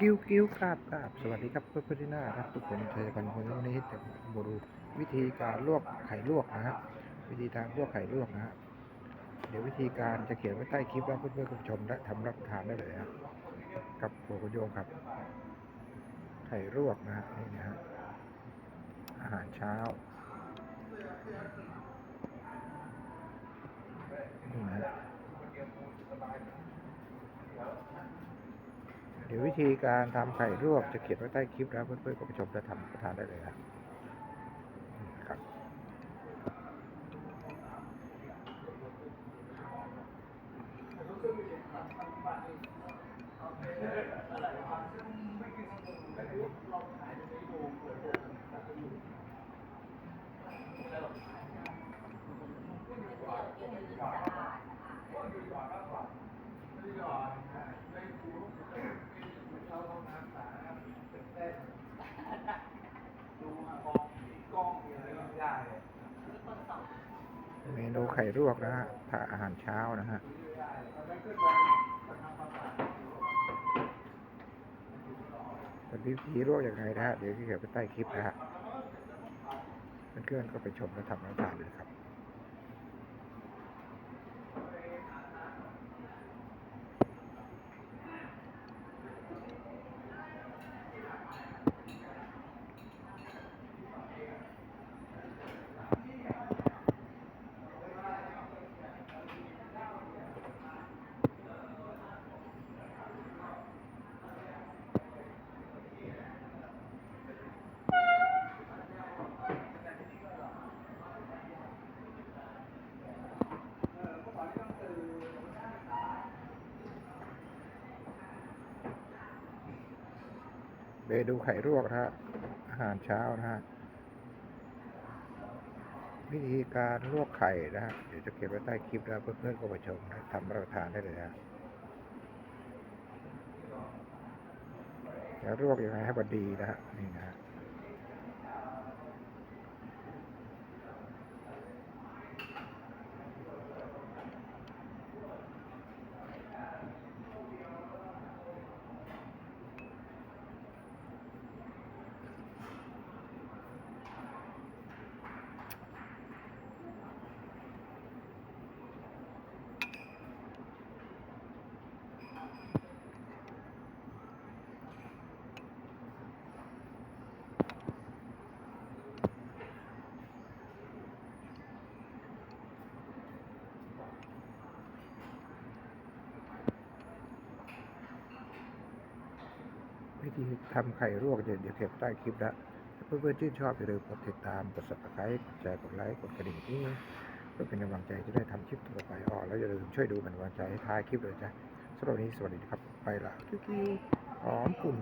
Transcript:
กิ้วกิ้วกราบกราบสวัสดีครับเพื่อนเพื่อนที่น่ารักทุกคนชัยกันคนนี้จะมาดูวิธีการลวกไข่ลวกนะฮะวิธีการลวกไข่ลวกนะฮะเดี๋ยววิธีการจะเขียนไว้ใต้คลิปแล้วเพื่อนเพื่อนคุณผู้ชมและทำรับประทานได้เลยฮะกับโปรโยงครับ ไข่ลวกนะฮะนี่นะฮะอาหารเช้านี่นะฮะ เดี๋ยววิธีการทำไข่ลวกจะเขียนไว้ใต้คลิปแล้วเพื่อนๆก็ไปชมและทำประทานได้เลยครับครับ มนูไข่ลวกนะฮะผ่าอาหารเช้านะฮะเป็นวิธีลวกยังไงนะฮะ เดี๋ยวที่เขียนไปใต้คลิปนะฮะ เพื่อนๆก็ไปชมและทำแล้วทานเลยครับ เมนูไข่ลวกนะฮะอาหารเช้านะฮะวิธีการลวกไข่นะฮะเดี๋ยวจะเก็บไว้ใต้คลิปนะเพื่อนๆก็ไปชมนะทำรับประทานได้เลยฮะจะลวกยังไงให้พอดีนะฮะนี่นะฮะ วิธีทำไข่ลวกเดี๋ยวเดี๋ยวเก็บใต้คลิปละเพื่อนๆชื่นชอบอย่าลืมกดติดตามกด subscribe กดแชร์กดไลค์กดกระดิ่งที่เพื่อเป็นกำลังใจจะได้ทำคลิปต่อไปอ๋อแล้วอย่าลืมช่วยดูเป็นกำลังใจให้ท้ายคลิปเลยจ้ะสำหรับวันนี้สวัสดีครับไปละคิวๆหอมกุ่น